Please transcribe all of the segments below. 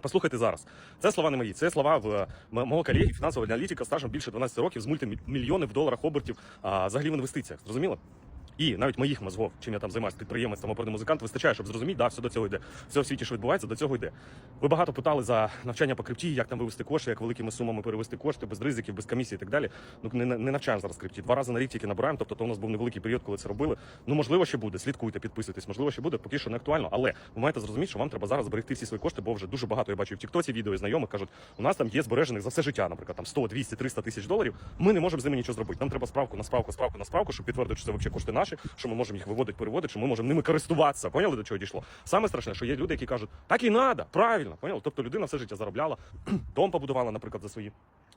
Послухайте зараз. Це слова не мої. Це слова в мого колеги, фінансового аналітика стажем більше 12 років з мультимільйонів доларах обертів а, взагалі в інвестиціях. Зрозуміло? І навіть моїх мозгов, чим я там займаюся, підприємець, там оперний музикант, вистачає, щоб зрозуміти, да, все до цього йде. Все в світі, що відбувається, до цього йде. Ви багато питали за навчання по крипті, як там вивести кошти, як великими сумами перевести кошти, без ризиків, без комісії і так далі. Ну не, не навчаємо зараз крипті. Два рази на рік тільки набираємо. Тобто то у нас був невеликий період, коли це робили. Ну можливо, ще буде. Слідкуйте, підписуйтесь. Можливо, ще буде. Поки що не актуально. Але ви маєте зрозуміти, що вам треба зараз зберегти всі свої кошти, бо вже дуже багато я бачу в Тіктоці відео і знайомих кажуть, у нас там є збережених за все життя, наприклад, там 100, 200, 300 тисяч доларів. Ми не можемо з ними нічого зробити. Нам треба справку на справку, справку на справку, щоб підтвердити, що це взагалі кошти наші, що ми можемо їх виводити, переводити, що ми можемо ними користуватися. Поняли до чого дійшло? Саме страшне, що є люди, які кажуть, так і треба, правильно, поняли? Тобто людина все життя заробляла, дом побудувала, наприклад, за свої.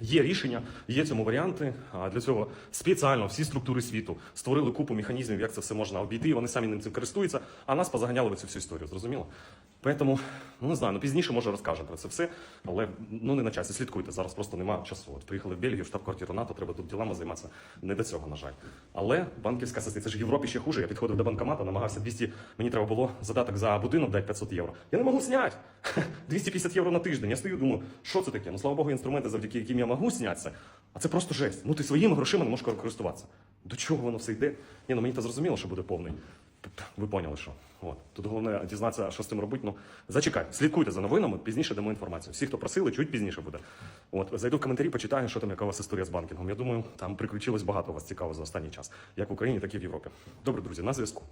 Є рішення, є цьому варіанти. Для цього спеціально всі структури світу створили купу механізмів, як це все можна обійти. Вони самі ним цим користуються, а нас позаганяли в цю всю історію. Зрозуміло? Тому, ну не знаю, ну пізніше може розкажемо про це все, але ну не на часі. Слідкуйте. Зараз просто немає часу. От приїхали в Бельгію, в штаб-квартиру НАТО, треба тут ділами займатися. Не до цього, на жаль. Але банківська система, це ж в Європі ще хуже. Я підходив до банкомата, намагався 200, мені треба було задаток за будинок дати 500 євро. Я не можу зняти. 250 євро на тиждень. Я стою, думаю, що це таке? Ну слава Богу, інструменти, завдяки яким я можу знятися. А це просто жесть. Ну ти своїми грошима не можеш користуватися. До чого воно все йде? Ні, ну мені то зрозуміло, що буде повний. Ви поняли, що. От. Тут головне дізнатися, що з цим робити. Ну, зачекай, слідкуйте за новинами, пізніше дамо інформацію. Всі, хто просили, чуть пізніше буде. От, зайду в коментарі, почитаю, що там, яка у вас історія з банкінгом. Я думаю, там приключилось багато у вас цікаво за останній час, як в Україні, так і в Європі. Добре, друзі, на зв'язку.